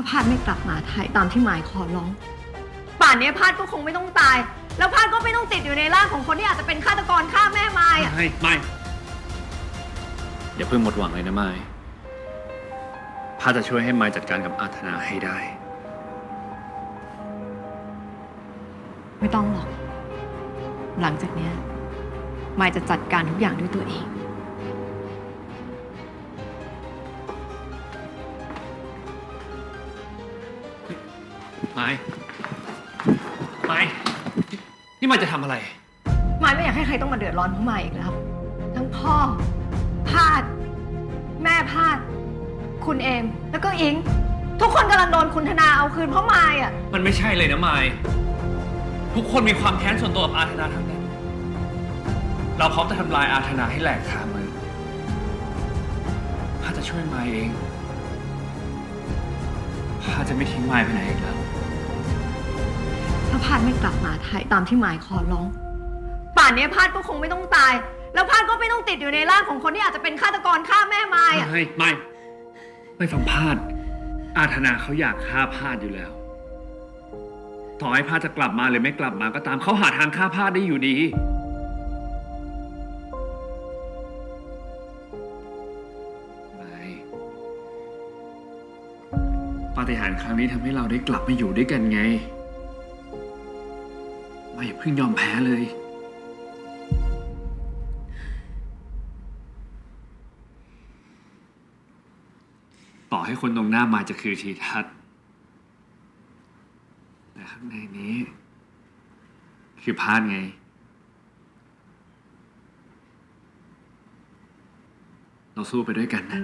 ถ้าพาดไม่กลับมาไทยตามที่หมายขอร้อง ป่านนี้พาดก็คงไม่ต้องตาย แล้วพาดก็ไม่ต้องติดอยู่ในร่างของคนที่อาจจะเป็นฆาตกรฆ่าแม่มายอะไม่ไม่อย่าเพิ่งหมดหวังเลยนะไม้พาจะช่วยให้ไม้จัดการกับอาธนาให้ได้ ไม่ต้องหรอก หลังจากเนี้ยมายจะจัดการทุกอย่างด้วยตัวเอง ไม้ ไม้ นี่ไม้จะทำอะไร มายไม่อยากให้ใครต้องมาเดือดร้อนเพราะมายอีกแล้ว ทั้งพ่อพาด แม่พาด คุณเอม แล้วก็อิง ทุกคนกำลังโดนคุณธนาเอาคืนเพราะมายอะ มันไม่ใช่เลยนะไม้ทุกคนมีความแค้นส่วนตัวกับอาธนาทั้งนั้น เราพร้อมจะทำลายอาธนาให้แหลกคามือพาจะช่วยไม้เอง พาจะไม่ทิ้งไม้ไปไหนอีกแล้ว ถ้าพาดไม่กลับมาไทยตามที่หมายขอร้อง ป่านนี้พาดก็คงไม่ต้องตาย แล้วพาดก็ไม่ต้องติดอยู่ในร่างของคนที่อาจจะเป็นฆาตกรฆ่าแม่มายอะไม่ไม่ไม่ฟังพาด อาธนาเขาอยากฆ่าพาดอยู่แล้ว ต่อให้พาดจะกลับมาหรือไม่กลับมาก็ตามเขาหาทางฆ่าพาดได้อยู่ดี ปาฏิหาริย์ครั้งนี้ทำให้เราได้กลับมาอยู่ด้วยกันไง ไม่อย่าเพิ่งยอมแพ้เลย ต่อให้คนตรงหน้ามาจะคือทีทัศน์แต่ข้างในนี้ คือพาดไง เราสู้ไปด้วยกันนะ